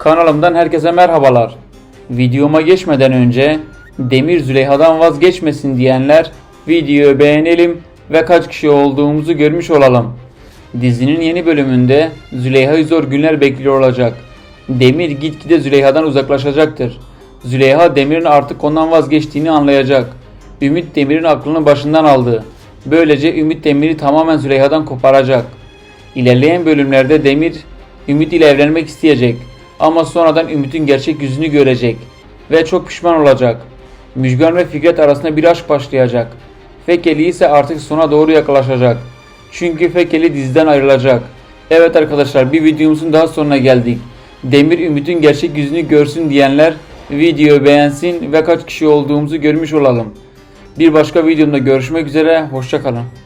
Kanalımdan herkese merhabalar. Videoma geçmeden önce Demir Züleyha'dan vazgeçmesin diyenler videoyu beğenelim ve kaç kişi olduğumuzu görmüş olalım. Dizinin yeni bölümünde Züleyha'yı zor günler bekliyor olacak. Demir gitgide Züleyha'dan uzaklaşacaktır. Züleyha Demir'in artık ondan vazgeçtiğini anlayacak. Ümit Demir'in aklını başından aldı. Böylece Ümit Demir'i tamamen Züleyha'dan koparacak. İlerleyen bölümlerde Demir Ümit ile evlenmek isteyecek ama sonradan Ümit'in gerçek yüzünü görecek ve çok pişman olacak. Müjgan ve Fikret arasında bir aşk başlayacak. Fekeli ise artık sona doğru yaklaşacak. Çünkü Fekeli diziden ayrılacak. Evet arkadaşlar bir videomuzun daha sonuna geldik. Demir Ümit'in gerçek yüzünü görsün diyenler videoyu beğensin ve kaç kişi olduğumuzu görmüş olalım. Bir başka videomda görüşmek üzere. Hoşçakalın.